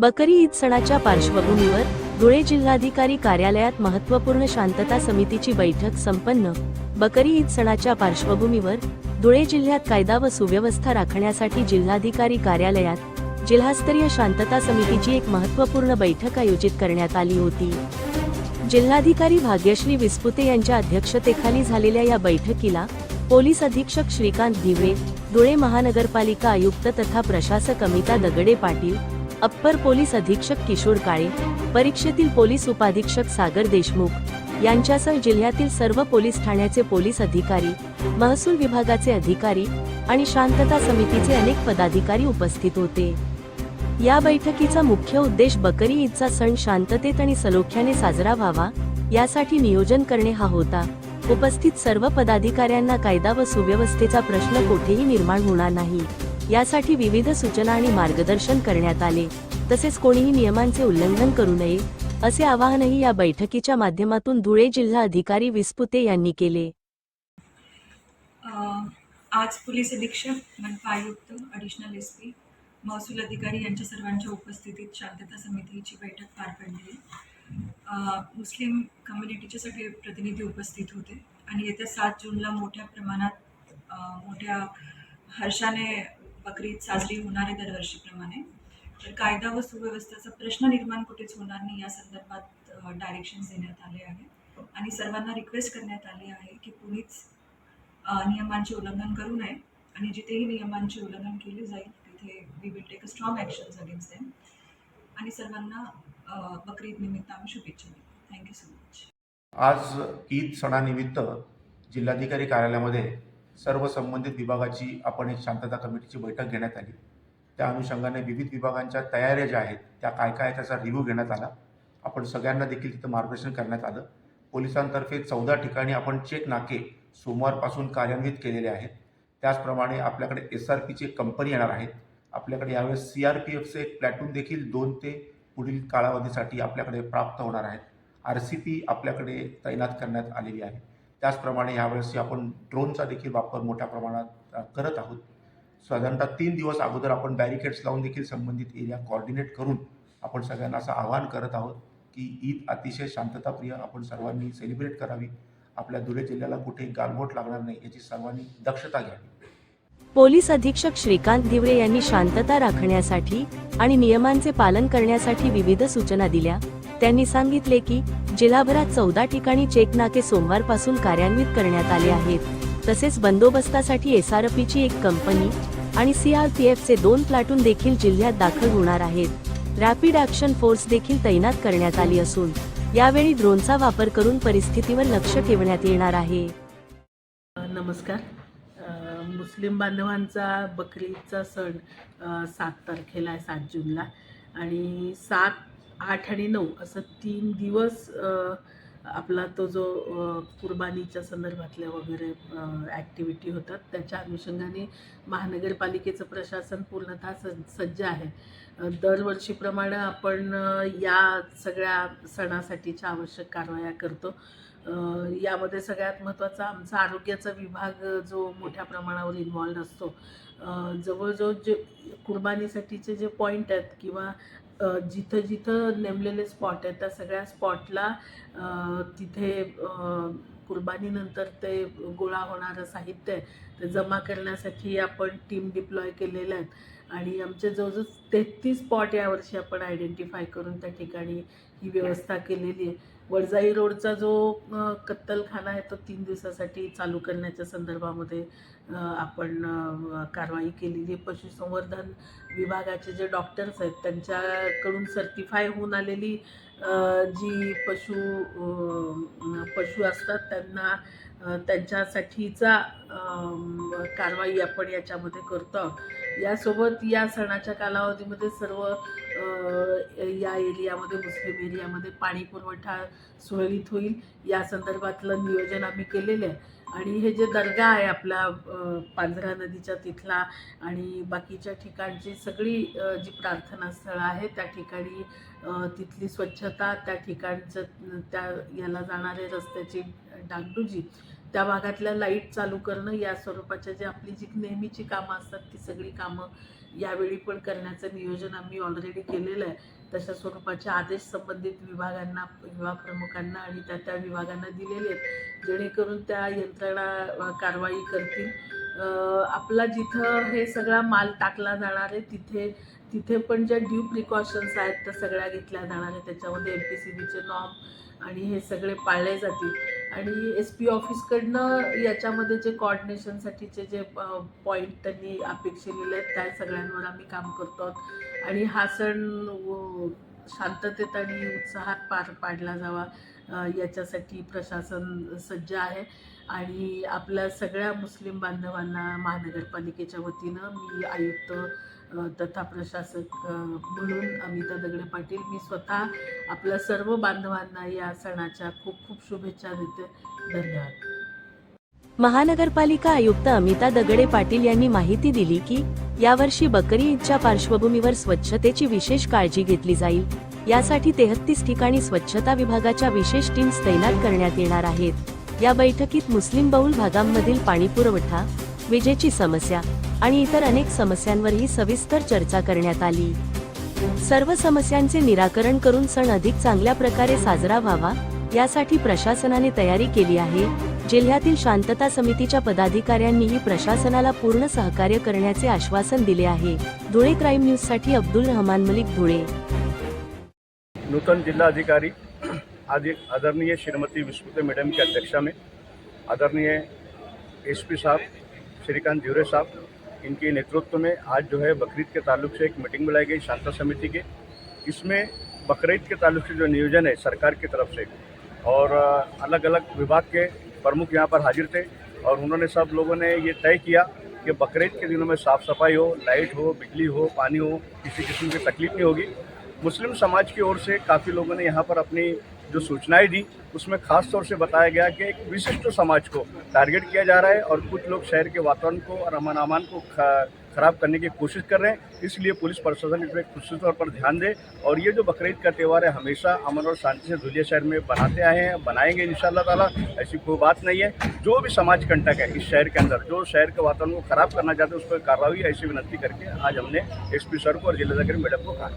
बकरी ईद सणाच्या पार्श्वभूमीवर धुळे जिल्हाधिकारी कार्यालयात महत्त्वपूर्ण शांतता समितीची बैठक संपन्न. बकरी ईद सणाच्या पार्श्वभूमीवर धुळे जिल्ह्यात कायदा व सुव्यवस्था राखण्यासाठी जिल्हाधिकारी कार्यालयात जिल्हास्तरीय शांतता समितीची एक महत्त्वपूर्ण बैठक आयोजित करण्यात आली होती. जिल्हाधिकारी भाग्यश्री विस्पुते यांच्या अध्यक्षतेखाली झालेल्या या बैठकीला पोलीस अधीक्षक श्रीकांत धिवरे धुळे महानगरपालिका आयुक्त तथा प्रशासक अमिता दगडे पाटील अप्पर पोलीस अधीक्षक किशोर काळे परीक्षेतील पोलीस उपाधीक्षक सागर देशमुख यांच्यासह जिल्ह्यातील सर्व पोलीस ठाण्याचे पोलीस अधिकारी महसूल विभागाचे अधिकारी आणि शांतता समितीचे अनेक पदाधिकारी उपस्थित होते. या बैठकीचा मुख्य उद्देश बकरी ईदचा सण शांततेत आणि सलोख्याने साजरा व्हावा यासाठी नियोजन करणे हा होता. उपस्थित सर्व पदाधिकाऱ्यांना कायदा व सुव्यवस्थेचा प्रश्न कोठेही निर्माण होणार नाही. यासाठी विविध सूचना आणि मार्गदर्शन करण्यात आले. तसेच कोणीही नियमांचे उल्लंघन करू नये असे आवाहनही या बैठकीच्या माध्यमातून धुळे जिल्हा अधिकारी विस्पुते यांनी केले. आज पोलीस अधीक्षक मनपा आयुक्त अडिशनल एस पी महसूल अधिकारी यांच्या सर्वांच्या उपस्थितीत शांतता समितीची बैठक पार पडली. मुस्लिम कम्युनिटीचे सगळे प्रतिनिधी उपस्थित होते. आणि येत्या सात जूनला मोठ्या प्रमाणात मोठ्या हर्षाने बकरीद साजरी होणार आहे दरवर्षीप्रमाणे. तर कायदा व सुव्यवस्थेचा प्रश्न निर्माण कुठेच होणार नाही या संदर्भात डायरेक्शन्स देण्यात आले आहे. आणि सर्वांना रिक्वेस्ट करण्यात आली आहे की कुणीच नियमांचे उल्लंघन करू नये. आणि जिथेही नियमांचे उल्लंघन केले जाईल तिथे we will take a strong actions against them आणि सर्वांना बकरीद निमित्त आम्ही शुभेच्छा देतो. थँक्यू सो मच आज ईद सणानिमित्त जिल्हाधिकारी कार्यालयामध्ये सर्व संबंधित विभागाची आपण एक शांतता कमिटीची बैठक घेण्यात आली. त्या अनुषंगाने विविध विभागांच्या तयाऱ्या ज्या आहेत त्या काय काय त्याचा रिव्ह्यू घेण्यात आला. आपण सगळ्यांना देखील तिथं मार्गदर्शन करण्यात आलं. पोलिसांतर्फे चौदा ठिकाणी आपण चेक नाके सोमवारपासून कार्यान्वित केलेले आहेत. त्याचप्रमाणे आपल्याकडे एस आर पीची एक कंपनी येणार आहेत आपल्याकडे यावेळेस सी आर पी एफचे एक प्लॅटून देखील दोन ते पुढील कालावधीसाठी आपल्याकडे प्राप्त होणार आहेत. आर सी पी आपल्याकडे तैनात करण्यात आलेली आहे. त्याचप्रमाणे यावेळेस आपण ड्रोनचा देखील वापर मोठ्या प्रमाणात करत आहोत. साधारणतः तीन दिवस अगोदर आपण बॅरिकेड्स लावून देखील संबंधित एरिया कॉर्डिनेट करून आपण सगळ्यांना असं आवाहन करत आहोत की ईद अतिशय शांतताप्रिय आपण सर्वांनी सेलिब्रेट करावी. आपल्या धुळे जिल्ह्याला कुठेही गालबोट लागणार नाही याची सर्वांनी दक्षता घ्यावी. पोलीस अधीक्षक श्रीकांत दिवरे यांनी शांतता राखण्यासाठी आणि नियमांचे पालन करण्यासाठी विविध सूचना दिल्या. त्यांनी सांगितले की जिल्हाभरात चौदा ठिकाणी चेक नाके सोमवारपासून कार्यान्वित करण्यात आले आहेत. तसेच बंदोबस्तासाठी एसआरपीची एक कंपनी आणि सीआरपीएफचे दोन प्लाटून देखील जिल्ह्यात दाखल होणार आहेत. रॅपिड ऍक्शन फोर्स देखील तैनात करण्यात आली असून यावेळी ड्रोनचा वापर करून परिस्थितीवर लक्ष ठेवण्यात येणार आहे. नमस्कार. मुस्लिम बांधवांचा बकरीदचा सण सात तारखेला आहे सात जूनला. आणि सात आठ आणि नऊ असं तीन दिवस आपला तो जो कुर्बानीच्या संदर्भातल्या वगैरे ॲक्टिव्हिटी होतात त्याच्या अनुषंगाने महानगरपालिकेचं प्रशासन पूर्णतः सज्ज सज्ज आहे. दरवर्षीप्रमाणे आपण या सगळ्या सणासाठीच्या आवश्यक कारवाया करतो. यामध्ये सगळ्यात महत्त्वाचा आमचा आरोग्याचा विभाग जो मोठ्या प्रमाणावर इन्वॉल्ड असतो. जवळजवळ जे कुर्बानीसाठीचे जे पॉईंट आहेत किंवा जिथं जिथं नेमलेले स्पॉट आहेत त्या सगळ्या स्पॉटला तिथे कुर्बानीनंतर ते गोळा होणारं साहित्य आहे. ते जमा करण्यासाठी आपण टीम डिप्लॉय केलेल्या आहेत आणि आमचे जवळजवळ तेहतीस स्पॉट यावर्षी आपण आयडेंटिफाय करून त्या ठिकाणी ही व्यवस्था केलेली आहे. वडजाई रोडचा जो कत्तलखाना आहे तो तीन दिवसासाठी चालू करण्याच्या संदर्भामध्ये आपण कारवाई केलेली आहे. पशुसंवर्धन विभागाचे जे डॉक्टर्स आहेत त्यांच्याकडून सर्टिफाय होऊन आलेली जी पशु पशु असतात त्यांना त्यांच्यासाठीचा कारवाई आपण याच्यामध्ये करतो यासोबत या सणाच्या कालावधीमध्ये सर्व या एरियामध्ये मुस्लिम एरियामध्ये पाणी पुरवठा सुरळीत होईल या संदर्भातलं नियोजन आम्ही केलेलं आहे. आणि हे जे दर्गा आहे आपला पांझरा नदीच्या तिथला आणि बाकीच्या ठिकाणची सगळी जी प्रार्थना स्थळं आहेत त्या ठिकाणी तिथली स्वच्छता त्या ठिकाणचं त्या याला जाणारे रस्त्याची डागडुजी त्या भागातल्या लाइट चालू करणं या स्वरूपाच्या जे आपली जी नेहमीची कामं असतात ती सगळी कामं यावेळी पण करण्याचं नियोजन आम्ही ऑलरेडी केलेलं आहे. तशा स्वरूपाचे आदेश संबंधित विभागांना विभाग प्रमुखांना आणि त्या त्या विभागांना दिलेले आहेत. जेणेकरून त्या यंत्रणा कारवाई करतील. आपला जिथं हे सगळा माल टाकला जाणार आहे तिथे तिथे पण ज्या ड्यू प्रिकॉशन्स आहेत त्या सगळ्या घेतल्या जाणार आहेत. त्याच्यामध्ये एम पी सी बीचे नॉर्म आणि हे सगळे पाळले जातील. आणि एस पी ऑफिसकडनं याच्यामध्ये जे कॉर्डिनेशनसाठीचे जे पॉईंट त्यांनी अपेक्षिलेले आहेत त्या सगळ्यांवर आम्ही काम करतो आहोत. आणि हा सण शांततेत आणि उत्साहात पार पाडला जावा. याच्यासाठी प्रशासन सज्ज आहे. आणि आपल्या सगळ्या मुस्लिम बांधवांना महानगरपालिकेच्या वतीनं मी आयुक्त तथा प्रशासक म्हणून अमिता दगडे पाटील मी स्वतः आपल्या सर्व बांधवांना या सणाच्या खूप खूप शुभेच्छा देते. धन्यवाद. महानगरपालिका आयुक्त अमिता दगडे पाटील यांनी माहिती दिली की यावर्षी बकरी ईदच्या पार्श्वभूमीवर स्वच्छतेची विशेष काळजी घेतली जाईल. यासाठी तेहत्तीस ठिकाणी स्वच्छता विभागाच्या विशेष टीम्स तैनात करण्यात येणार आहेत. या बैठकीत मुस्लिम बहुल भागांमधील पाणी पुरवठा विजेची समस्या आणि इतर अनेक समस्यांवरही सविस्तर चर्चा करण्यात आली. सर्व समस्यांचे निराकरण करून सण अधिक चांगल्या प्रकारे साजरा व्हावा यासाठी प्रशासनाने तयारी केली आहे. जिल्ह्यातील शांतता समितीच्या पदाधिकाऱ्यांनीही प्रशासनाला पूर्ण सहकार्य करण्याचे आश्वासन दिले आहे. धुळे क्राईम न्यूजसाठी अब्दुल रहमान मलिक धुळे. नूतन जिलाधिकारी आदि आदरणीय श्रीमती विस्मृति मैडम की अध्यक्षता में, आदरणीय एसपी साहब, श्रीकांत ध्यूरे साहब, इनके नेतृत्व में आज जो है बकरीद के ताल्लुक से एक मीटिंग बुलाई गई शांता समिति के। इसमें बकरीद के ताल्लुक से जो नियोजन है सरकार की तरफ़ से, और अलग अलग विभाग के प्रमुख यहाँ पर हाजिर थे, और उन्होंने सब लोगों ने ये तय किया कि बकरीद के दिनों में साफ़ सफ़ाई हो, लाइट हो, बिजली हो, पानी हो, किसी किस्म की तकलीफ़ नहीं होगी। मुस्लिम समाज की ओर से काफ़ी लोगों ने यहाँ पर अपनी जो सूचनाएँ दी, उसमें खास तौर से बताया गया कि एक विशिष्ट समाज को टारगेट किया जा रहा है और कुछ लोग शहर के वातावरण को और अमन अमान को खराब करने की कोशिश कर रहे हैं। इसलिए पुलिस प्रशासन इस पर खुशी तौर पर ध्यान दे और ये जो बकरीद का त्यौहार है, हमेशा अमन और शांति से धुलिया शहर में बनाते आए हैं, बनाएँगे इन ताला, ऐसी कोई बात नहीं है। जो भी समाज कंटक है इस शहर के अंदर, जो शहर के वातावरण को खराब करना चाहते हैं, उस पर कार्रवाई ऐसी विनती करके आज हमने एस पी सर को और जिला जिलाधिकारी मैडम को कहा।